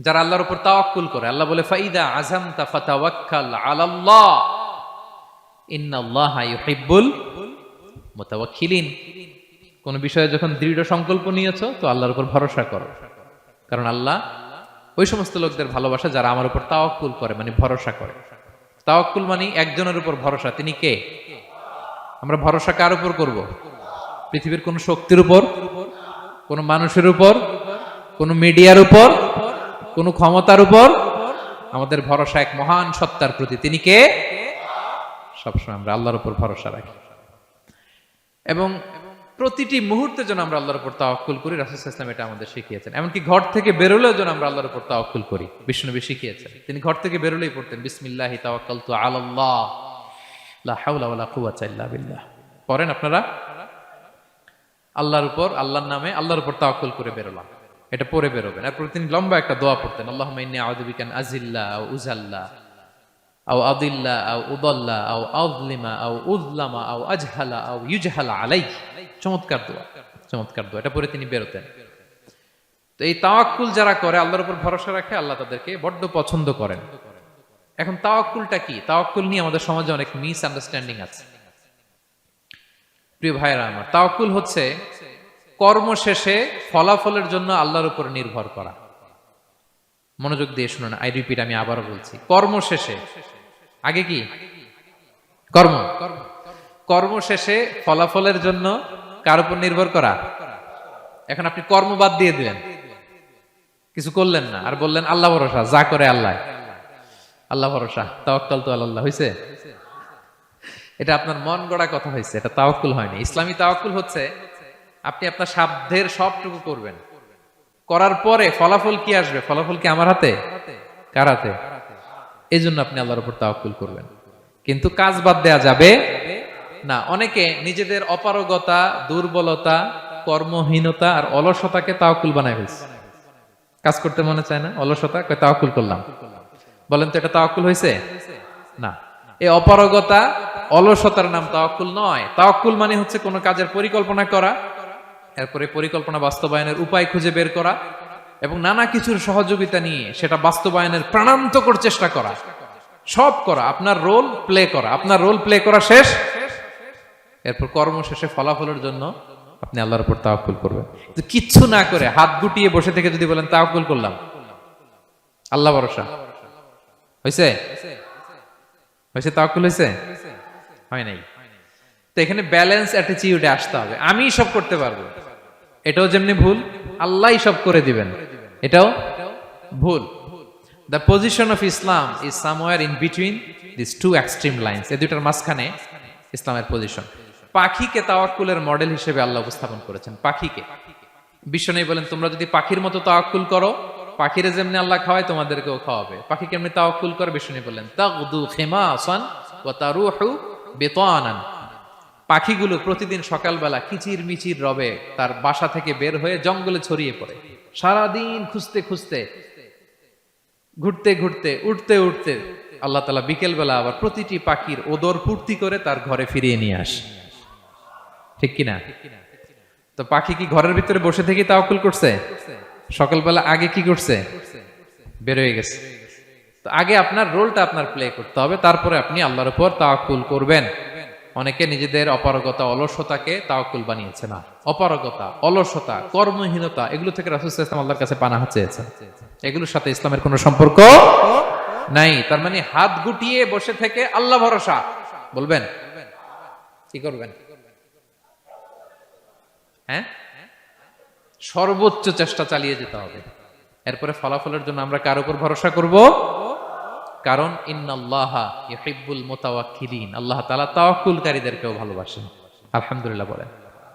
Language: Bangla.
যারা আল্লাহর উপর তাওয়াক্কুল করে, আল্লাহ বলে, ফাইদা আজম তাফাতাওয়াক্কাল আলাল্লাহ। ইন্নাল্লাহা ইউহিব্বুল মুতাওয়াক্কিলিন। কোন বিষয়ে যখন দৃঢ় সংকল্প নিয়েছো, তো আল্লাহর উপর ভরসা করো। কারণ আল্লাহ ওই সমস্ত লোকদের ভালোবাসা যারা আমার উপর তাওয়াক্কুল করে মানে ভরসা করে। তাওয়াক্কুল মানে একজনের উপর ভরসা। তিনি কে? আমরা ভরসা কার উপর করব? পৃথিবীর কোন শক্তির উপর, কোন মানুষের উপর, কোন মিডিয়ার উপর কোন ক্ষমতার উপর আমাদের ভরসা এক মহান সত্তার প্রতি। তিনি কে? সবসময় আমরা আল্লাহর উপর ভরসা রাখি। এবং প্রতিটি মুহূর্তে যেন আমরা আল্লাহর উপর তাওয়াক্কুল করি, রাসূল ইসলাম এটা আমাদের শিখিয়েছেন। এমনকি ঘর থেকে বেরোলেও যেন আমরা আল্লাহর উপর তাওয়াক্কুল করি, বিষ্ণুনবী শিখিয়েছেন। তিনি ঘর থেকে বেরোলেই পড়তেন, বিসমিল্লাহি তাওয়াক্কালতু আলাল্লাহ, লা হাওলা ওয়ালা কুওয়াতা ইল্লা বিল্লাহ। পড়েন আপনারা? আল্লাহর উপর, আল্লাহর নামে আল্লাহর উপর তাওয়াক্কুল করে বেরোলাম। এটা পড়ে বেরোবেন। এরপর তিনি লম্বা একটা দোয়া পড়তেন আউযু বিকা আন আযিল্লা আও উযাল্লা আও আদিল্লা আও উদল্লা আও আযলিমা আও উযলামা আও আজহালা আও ইউজহালা আলাই চমৎকার দোয়া চমৎকার দোয়া। এটা পরে তিনি বেরোতেন। তো এই তাওয়াক্কুল যারা করে, আল্লাহর উপর ভরসা রাখে, আল্লাহ তাদেরকে বড্ড পছন্দ করেন। এখন তাওয়াক্কুলটা কি? তাওয়াক্কুল নিয়ে আমাদের সমাজে অনেক মিস আন্ডারস্ট্যান্ডিং আছে। প্রিয় ভাইরা আমার, তাওয়াক্কুল হচ্ছে কর্ম শেষে ফলাফলের জন্য আল্লাহর উপর নির্ভর করা। মনোযোগ দিয়ে শুনুন আই রিপিট আমি আবারও বলছি কর্ম শেষে আগে কি? কর্ম। কর্ম শেষে ফলাফলের জন্য কার উপর নির্ভর করা? এখন আপনি কর্ম বাদ দিয়ে দিলেন। কিছু করলেন না, আর বললেন, আল্লাহ ভরসা, যা করে আল্লাহ। আল্লাহ ভরসা তাওয়াক্কাল তো আল্লাহ হয়েছে এটা আপনার মন গড়া কথা হয়েছে এটা তাওয়াক্কুল হয়নি। ইসলামী তাওয়াক্কুল হচ্ছে আপনি আপনার সাধ্যের সবটুকু করবেন। করার পরে ফলাফল কি আসবে? ফলাফল কি আমার হাতে? কার হাতে? এই জন্য আপনি আল্লাহর উপর তাওয়াক্কুল করবেন। কিন্তু কাজ বাদ দেয়া যাবে না। অনেকে নিজেদের অপারগতা, দুর্বলতা, কর্মহীনতা আর অলসতাকে তাওয়াক্কুল বানায় ফেলছে। কাজ করতে মনে চায় না? অলসতা? তাওয়াক্কুল করলাম। বলেন তো, এটা তাওয়াক্কুল হয়েছে? না। এই অপারগতা, অলসতার নাম তাওয়াক্কুল নয়। তাওয়াক্কুল মানে হচ্ছে কোনো কাজের পরিকল্পনা করা এরপরে পরিকল্পনা বাস্তবায়নের উপায় খুঁজে বের করা এবং নানা কিছুর সহযোগিতা নিয়ে সেটা বাস্তবায়নের প্রাণান্তকর চেষ্টা করা। সব করা, আপনার রোল প্লে করা। আপনার রোল প্লে করা শেষ। এরপর কর্ম শেষে ফলাফলের জন্য আপনি আল্লাহর উপর তাওয়াক্কুল করবেন। কিন্তু কিচ্ছু না করে হাত গুটিয়ে বসে থেকে যদি বলেন, তাওয়াক্কুল করলাম। আল্লাহ ভরসা। হয়েছে হয়েছে তাওয়াক্কুল হয়েছে হয় নাই। এখানে ব্যালেন্স অ্যাটিটিউডে আসতে হবে। আমি সব করতে পারব। এটাও যেমনি ভুল আল্লাহ সব করে দিবেন। এটাও ভুল। The position of Islam is somewhere in between this two extreme lines এই দুইটার মাঝখানে ইসলামের পজিশন পাখিকে তাওয়াক্কুলের মডেল হিসেবে আল্লাহ উপস্থাপন করেছেন। পাখিকে। বিশ্বনবী বলেন, তোমরা যদি পাখির মতো তাওয়াক্কুল করো, পাখিরে যেমনি আল্লাহ খাওয়ায়, তোমাদেরকেও খাওয়াবে। পাখি কেমনি তাওয়াক্কুল করে বিশ্বনবী বলেন তাগদু খিমাসান ওয়া তারুহু বিতানান। পাখিগুলো প্রতিদিন সকালবেলা কিচির মিচির রবে তার বাসা থেকে বের হয়ে জঙ্গলে ছড়িয়ে পড়ে। সারাদিন খুঁজতে খুঁজতে, ঘুরতে ঘুরতে, উঠতে উঠতে আল্লাহ তালা বিকেলবেলা আবার প্রতিটি পাখির ওদর পূর্তি করে তার ঘরে ফিরিয়ে নিয়ে আসে। ঠিক কিনা? তো পাখি কি ঘরের ভিতরে বসে থেকে তাওকুল করছে? সকালবেলা আগে কি করছে? বের হয়ে গেছে। তো আগে আপনার রোলটা আপনার প্লে করতে হবে, তারপরে আপনি আল্লাহর উপর তাওয়াক্কুল করবেন। অনেকে নিজেদের অপারগতা, অলসতাকে তাওয়াক্কুল বানিয়েছে না। অপারগতা, অলসতা, কর্মহীনতা, এগুলো থেকে রাসূল আলাইহি আল্লাহর কাছে পানাহ চেয়েছেন এগুলোর সাথে ইসলামের কোনো সম্পর্ক নাই। তার মানে হাত গুটিয়ে বসে থেকে আল্লাহ ভরসা। বলবেন? কি করবেন? হ্যাঁ? সর্বোচ্চ চেষ্টা চালিয়ে যেতে হবে। এরপরে ফলাফলের জন্য আমরা কার উপর ভরসা করব? কারণ ইন্নাল্লাহা ইউহিব্বুল মোতাওয়াক্কিলিন। আল্লাহ তাআলা তাওয়াক্কুলকারীদেরকেও ভালোবাসেন। আলহামদুলিল্লাহ বলেন।